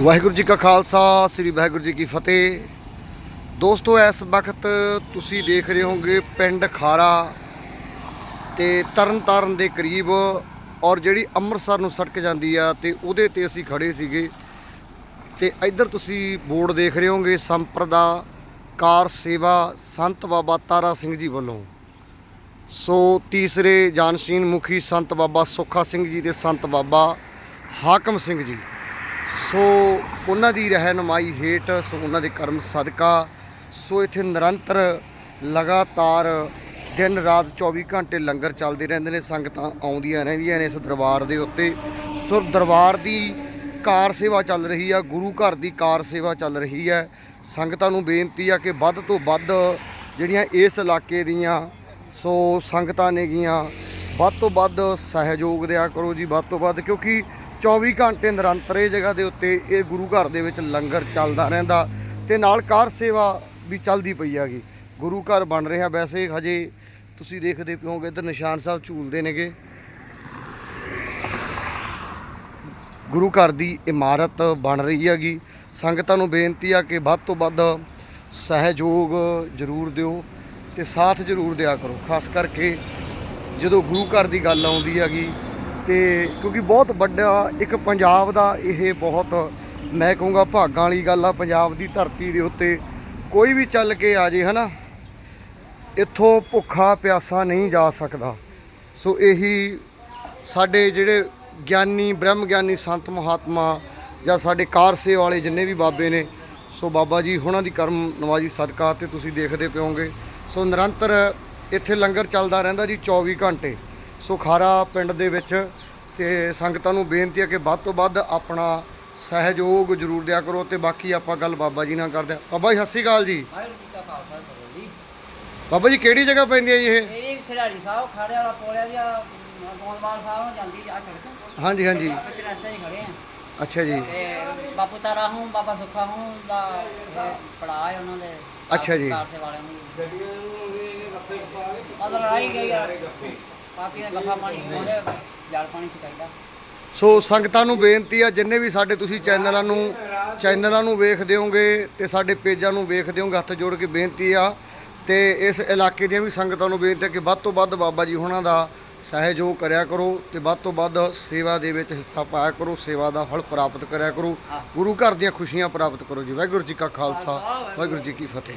ਵਾਹਿਗੁਰੂ ਜੀ ਕਾ ਖਾਲਸਾ, ਸ੍ਰੀ ਵਾਹਿਗੁਰੂ ਜੀ ਕੀ ਫਤਿਹ। ਦੋਸਤੋ, ਇਸ ਵਕਤ ਤੁਸੀਂ ਦੇਖ ਰਹੇ ਹੋਗੇ ਪਿੰਡ ਖਾਰਾ ਤੇ ਤਰਨਤਾਰਨ ਦੇ ਕਰੀਬ ਔਰ ਜਿਹੜੀ ਅੰਮ੍ਰਿਤਸਰ ਨੂੰ ਸੜਕ ਜਾਂਦੀ ਆ ਤੇ ਉਹਦੇ ਤੇ ਅਸੀਂ ਖੜੇ ਸੀਗੇ। ਤੇ ਇੱਧਰ ਤੁਸੀਂ ਬੋਰਡ ਦੇਖ ਰਹੇ ਹੋਗੇ ਸੰਪਰਦਾ ਕਾਰ ਸੇਵਾ ਸੰਤ ਬਾਬਾ ਤਾਰਾ ਸਿੰਘ ਜੀ ਵੱਲੋਂ। ਸੋ ਤੀਸਰੇ ਜਾਨਸ਼ੀਨ ਮੁਖੀ ਸੰਤ ਬਾਬਾ ਸੁੱਖਾ ਸਿੰਘ ਜੀ ਤੇ ਸੰਤ ਬਾਬਾ ਹਾਕਮ ਸਿੰਘ ਜੀ। ਸੋ ਉਹਨਾਂ ਦੀ ਰਹਿਨਮਾਈ ਹੇਠ ਸੋ ਉਹਨਾਂ ਦੇ ਕਰਮ ਸਦਕਾ, ਸੋ ਇੱਥੇ ਨਿਰੰਤਰ ਲਗਾਤਾਰ ਦਿਨ ਰਾਤ 24 ਘੰਟੇ ਲੰਗਰ ਚੱਲਦੇ ਰਹਿੰਦੇ ਨੇ, ਸੰਗਤਾਂ ਆਉਂਦੀਆਂ ਰਹਿੰਦੀਆਂ ਨੇ ਇਸ ਦਰਬਾਰ ਦੇ ਉੱਤੇ। ਸੋ ਦਰਬਾਰ ਦੀ ਕਾਰ ਸੇਵਾ ਚੱਲ ਰਹੀ ਆ, ਗੁਰੂ ਘਰ ਦੀ ਕਾਰ ਸੇਵਾ ਚੱਲ ਰਹੀ ਹੈ ਸੰਗਤਾਂ ਨੂੰ ਬੇਨਤੀ ਆ ਕਿ ਵੱਧ ਤੋਂ ਵੱਧ ਜਿਹੜੀਆਂ ਇਸ ਇਲਾਕੇ ਦੀਆਂ ਸੋ ਸੰਗਤਾਂ ਨੇਗੀਆਂ, ਵੱਧ ਤੋਂ ਵੱਧ ਸਹਿਯੋਗ ਦਿਆ ਕਰੋ ਜੀ, ਵੱਧ ਤੋਂ ਵੱਧ, ਕਿਉਂਕਿ 24 ਘੰਟੇ ਨਿਰੰਤਰ ਇਹ ਜਗ੍ਹਾ ਦੇ ਉੱਤੇ ਇਹ ਗੁਰੂ ਘਰ ਦੇ ਵਿੱਚ ਲੰਗਰ ਚੱਲਦਾ ਰਹਿੰਦਾ ਤੇ ਨਾਲ ਕਾਰ ਸੇਵਾ ਵੀ ਚੱਲਦੀ ਪਈ ਹੈਗੀ। ਗੁਰੂ ਘਰ ਬਣ ਰਿਹਾ ਵੈਸੇ ਹਜੇ, ਤੁਸੀਂ ਦੇਖਦੇ ਪਿਓਗੇ ਇੱਧਰ ਨਿਸ਼ਾਨ ਸਾਹਿਬ ਝੂਲਦੇ ਨੇਗੇ। ਗੁਰੂ ਘਰ ਦੀ ਇਮਾਰਤ ਬਣ ਰਹੀ ਹੈਗੀ। ਸੰਗਤਾਂ ਨੂੰ ਬੇਨਤੀ ਆ ਕਿ ਵੱਧ ਤੋਂ ਵੱਧ ਸਹਿਯੋਗ ਜ਼ਰੂਰ ਦਿਓ ਤੇ ਸਾਥ ਜ਼ਰੂਰ ਦਿਆ ਕਰੋ। ਖਾਸ ਕਰਕੇ ਜਦੋਂ ਗੁਰੂ ਘਰ ਦੀ ਗੱਲ ਆਉਂਦੀ ਹੈਗੀ ਤੇ ਕਿਉਂਕਿ ਬਹੁਤ ਵੱਡਾ ਇੱਕ ਪੰਜਾਬ ਦਾ ਇਹ ਬਹੁਤ, ਮੈਂ ਕਹੂੰਗਾ ਭਾਗਾਂ ਵਾਲੀ ਗੱਲ ਆ, ਪੰਜਾਬ ਦੀ ਧਰਤੀ ਦੇ ਉੱਤੇ ਕੋਈ ਵੀ ਚੱਲ ਕੇ ਆ ਜੇ, ਹਨਾ? ਇੱਥੋਂ ਭੁੱਖਾ ਪਿਆਸਾ ਨਹੀਂ ਜਾ ਸਕਦਾ। ਸੋ ਇਹੀ ਸਾਡੇ ਜਿਹੜੇ ਗਿਆਨੀ ਬ੍ਰਹਮ ਗਿਆਨੀ ਸੰਤ ਮਹਾਤਮਾ ਜਾਂ ਸਾਡੇ ਕਾਰ ਸੇ ਵਾਲੇ ਜਿੰਨੇ ਵੀ ਬਾਬੇ ਨੇ, ਸੋ ਬਾਬਾ ਜੀ ਉਹਨਾਂ ਦੀ ਕਰਮ ਨਵਾਜੀ ਸਦਕਾ ਤੇ ਤੁਸੀਂ ਦੇਖਦੇ ਪਿਓਗੇ ਸੋ ਨਿਰੰਤਰ ਇੱਥੇ ਲੰਗਰ ਚੱਲਦਾ ਰਹਿੰਦਾ ਜੀ 24 ਘੰਟੇ। ਸੋ ਖਾਰਾ ਪਿੰਡ ਦੇ ਵਿੱਚ ਤੇ ਸੰਗਤਾਂ ਨੂੰ ਬੇਨਤੀ ਹੈ ਕਿ ਵੱਧ ਤੋਂ ਵੱਧ ਆਪਣਾ ਸਹਿਯੋਗ ਜ਼ਰੂਰ ਦਿਆ ਕਰੋ ਤੇ ਬਾਕੀ ਆਪਾਂ ਗੱਲ ਬਾਬਾ ਜੀ ਨਾਲ ਕਰਦੇ ਹਾਂ। ਬਾਬਾ ਜੀ ਸਤਿ ਸ਼੍ਰੀ ਅਕਾਲ ਜੀ। ਵਾਹਿਗੁਰੂ ਜੀ ਕਾ ਖਾਲਸਾ ਵਾਹਿਗੁਰੂ ਜੀ ਬਾਬਾ ਜੀ ਕਿਹੜੀ ਜਗ੍ਹਾ ਪੈਂਦੀ ਹੈ ਜੀ ਇਹ? ਇਹ ਸਰਾੜੀ ਸਾਹਿਬ ਖਾੜੇ ਵਾਲਾ ਪੋਲਿਆ ਜੀ ਗੋਂਦਵਾਲ ਸਾਹਿਬ ਨੂੰ ਜਾਂਦੀ ਆ ਸੜਕ ਹਾਂਜੀ ਹਾਂਜੀ। ਖੜੇ ਆ ਅੱਛਾ ਜੀ। ਤੇ ਬਾਪੂ ਤਾਰਾ ਹੂੰ ਬਾਬਾ ਸੁੱਖਾ ਹੂੰ ਦਾ ਪੜਾ ਹੈ ਉਹਨਾਂ ਦੇ। ਅੱਛਾ ਜੀ। ਕਾਰ ਸੇ ਵਾਲਿਆਂ ਨੂੰ। ਮਤਲਬ ਲੜਾਈ ਗਈ ਆ। ਪਾਤੀ ਨੇ ਗੱਫਾ ਪਾਣੀ ਸਿਖਾਉਂਦੇ ਜਲ ਪਾਣੀ ਸਿਖਾਈਦਾ ਸੋ ਸੰਗਤਾਂ ਨੂੰ ਬੇਨਤੀ ਆ ਜਿੰਨੇ ਵੀ ਸਾਡੇ ਤੁਸੀਂ ਚੈਨਲਾਂ ਨੂੰ ਚੈਨਲਾਂ ਨੂੰ ਵੇਖਦੇ ਹੋਗੇ ਤੇ ਸਾਡੇ ਪੇਜਾਂ ਨੂੰ ਵੇਖਦੇ ਹੋਗੇ ਹੱਥ ਜੋੜ ਕੇ ਬੇਨਤੀ ਆ। ਤੇ ਇਸ ਇਲਾਕੇ ਦੀਆਂ ਵੀ ਸੰਗਤਾਂ ਨੂੰ ਬੇਨਤੀ ਹੈ ਕਿ ਵੱਧ ਤੋਂ ਵੱਧ ਬਾਬਾ ਜੀ ਉਹਨਾਂ ਦਾ ਸਹਿਯੋਗ ਕਰਿਆ ਕਰੋ ਤੇ ਵੱਧ ਤੋਂ ਵੱਧ ਸੇਵਾ ਦੇ ਵਿੱਚ ਹਿੱਸਾ ਪਾਇਆ ਕਰੋ ਸੇਵਾ ਦਾ ਫਲ ਪ੍ਰਾਪਤ ਕਰਿਆ ਕਰੋ। ਗੁਰੂ ਘਰ ਦੀਆਂ ਖੁਸ਼ੀਆਂ ਪ੍ਰਾਪਤ ਕਰੋ ਜੀ। ਵਾਹਿਗੁਰੂ ਜੀ ਕਾ ਖਾਲਸਾ ਵਾਹਿਗੁਰੂ ਜੀ ਕੀ ਫਤਿਹ।